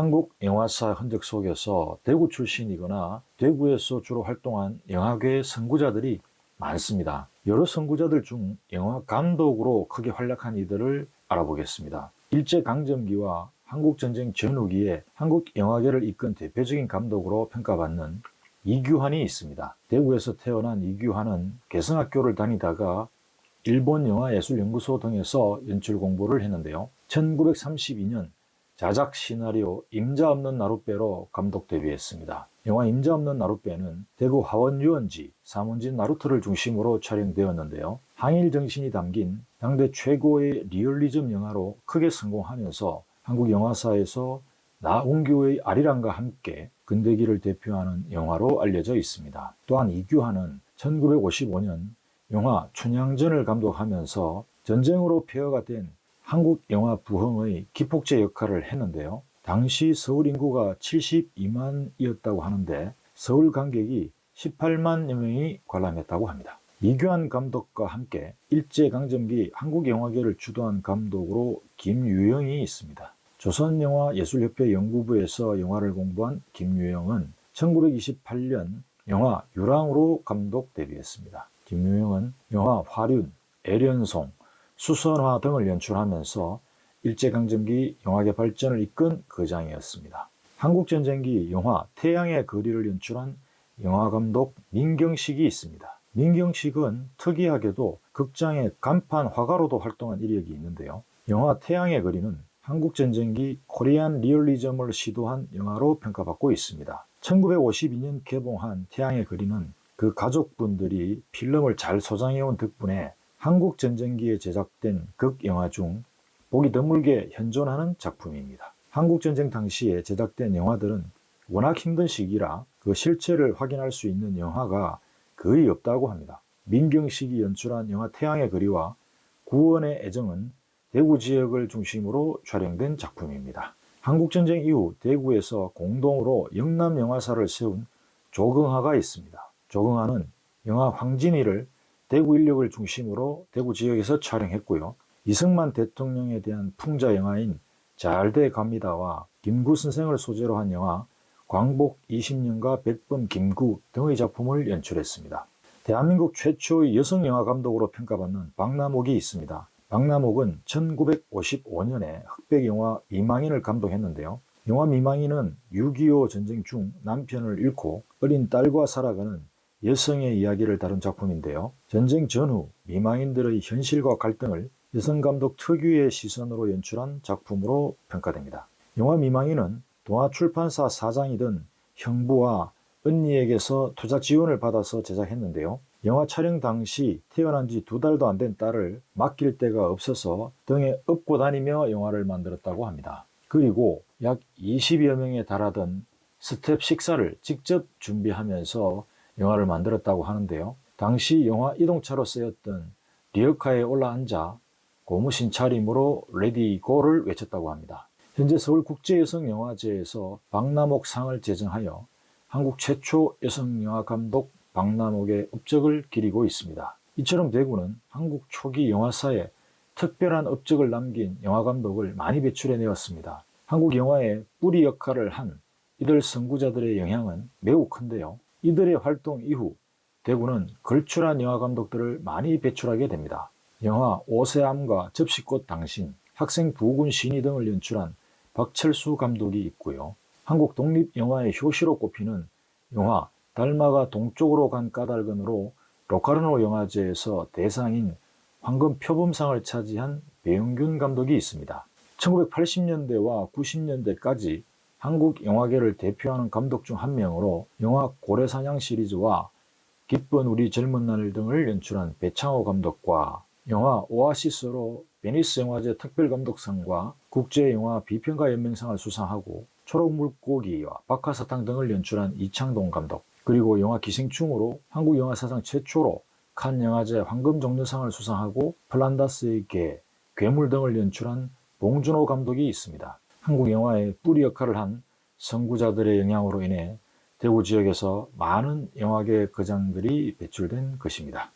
한국 영화사 흔적 속에서 대구 출신이거나 대구에서 주로 활동한 영화계 선구자들이 많습니다. 여러 선구자들 중 영화 감독으로 크게 활약한 이들을 알아보겠습니다. 일제강점기와 한국전쟁 전후기에 한국 영화계를 이끈 대표적인 감독으로 평가받는 이규환이 있습니다. 대구에서 태어난 이규환은 개성학교를 다니다가 일본 영화예술연구소 등에서 연출 공부를 했는데요. 1932년 자작 시나리오 임자 없는 나룻배로 감독 데뷔했습니다. 영화 임자 없는 나룻배는 대구 화원 유원지 사문진 나루터를 중심으로 촬영되었는데요. 항일 정신이 담긴 당대 최고의 리얼리즘 영화로 크게 성공하면서 한국 영화사에서 나운규의 아리랑과 함께 근대기를 대표하는 영화로 알려져 있습니다. 또한 이규환은 1955년 영화 춘향전을 감독하면서 전쟁으로 폐허가 된 한국 영화 부흥의 기폭제 역할을 했는데요. 당시 서울 인구가 72만이었다고 하는데 서울 관객이 18만여 명이 관람했다고 합니다. 이규환 감독과 함께 일제강점기 한국 영화계를 주도한 감독으로 김유영이 있습니다. 조선영화예술협회 연구부에서 영화를 공부한 김유영은 1928년 영화 유랑으로 감독 데뷔했습니다. 김유영은 영화 화륜, 애련송, 수선화 등을 연출하면서 일제강점기 영화계 발전을 이끈 거장이었습니다. 한국전쟁기 영화 태양의 거리를 연출한 영화감독 민경식이 있습니다. 민경식은 특이하게도 극장의 간판 화가로도 활동한 이력이 있는데요. 영화 태양의 거리는 한국전쟁기 코리안 리얼리즘을 시도한 영화로 평가받고 있습니다. 1952년 개봉한 태양의 거리는 그 가족분들이 필름을 잘 소장해온 덕분에 한국 전쟁기에 제작된 극영화 중 보기 드물게 현존하는 작품입니다. 한국 전쟁 당시에 제작된 영화들은 워낙 힘든 시기라 그 실체를 확인할 수 있는 영화가 거의 없다고 합니다. 민경식이 연출한 영화 태양의 거리와 구원의 애정은 대구 지역을 중심으로 촬영된 작품입니다. 한국전쟁 이후 대구에서 공동으로 영남영화사를 세운 조경하가 있습니다. 조경하는 영화 황진이를 대구 인력을 중심으로 대구 지역에서 촬영했고요. 이승만 대통령에 대한 풍자 영화인 잘돼 갑니다와 김구 선생을 소재로 한 영화 광복 20년과 백범 김구 등의 작품을 연출했습니다. 대한민국 최초의 여성 영화 감독으로 평가받는 박남옥이 있습니다. 박남옥은 1955년에 흑백 영화 미망인을 감독했는데요. 영화 미망인은 6.25 전쟁 중 남편을 잃고 어린 딸과 살아가는 여성의 이야기를 다룬 작품인데요. 전쟁 전후 미망인들의 현실과 갈등을 여성 감독 특유의 시선으로 연출한 작품으로 평가됩니다. 영화 미망인은 동아출판사 사장이던 형부와 언니에게서 투자 지원을 받아서 제작했는데요. 영화 촬영 당시 태어난 지 두 달도 안 된 딸을 맡길 데가 없어서 등에 업고 다니며 영화를 만들었다고 합니다. 그리고 약 20여 명에 달하던 스텝 식사를 직접 준비하면서 영화를 만들었다고 하는데요. 당시 영화 이동차로 쓰였던 리어카에 올라앉아 고무신 차림으로 레디 고를 외쳤다고 합니다. 현재 서울국제여성영화제에서 박남옥 상을 제정하여 한국 최초 여성영화 감독 박남옥의 업적을 기리고 있습니다. 이처럼 대구는 한국 초기 영화사에 특별한 업적을 남긴 영화 감독을 많이 배출해내었습니다. 한국 영화의 뿌리 역할을 한 이들 선구자들의 영향은 매우 큰데요. 이들의 활동 이후 대구는 걸출한 영화 감독들을 많이 배출하게 됩니다. 영화 오세암과 접시꽃 당신, 학생 부군 신이 등을 연출한 박철수 감독이 있고요. 한국 독립 영화의 효시로 꼽히는 영화 달마가 동쪽으로 간 까닭은으로 로카르노 영화제에서 대상인 황금 표범상을 차지한 배영균 감독이 있습니다. 1980년대와 90년대까지 한국 영화계를 대표하는 감독 중 한 명으로 영화 고래사냥 시리즈와 기쁜 우리 젊은 날 등을 연출한 배창호 감독과 영화 오아시스로 베니스 영화제 특별감독상과 국제영화 비평가 연맹상을 수상하고 초록물고기와 박하사탕 등을 연출한 이창동 감독 그리고 영화 기생충으로 한국 영화 사상 최초로 칸 영화제 황금종려상을 수상하고 플란다스의 개, 괴물 등을 연출한 봉준호 감독이 있습니다. 한국 영화의 뿌리 역할을 한 선구자들의 영향으로 인해 대구 지역에서 많은 영화계 거장들이 배출된 것입니다.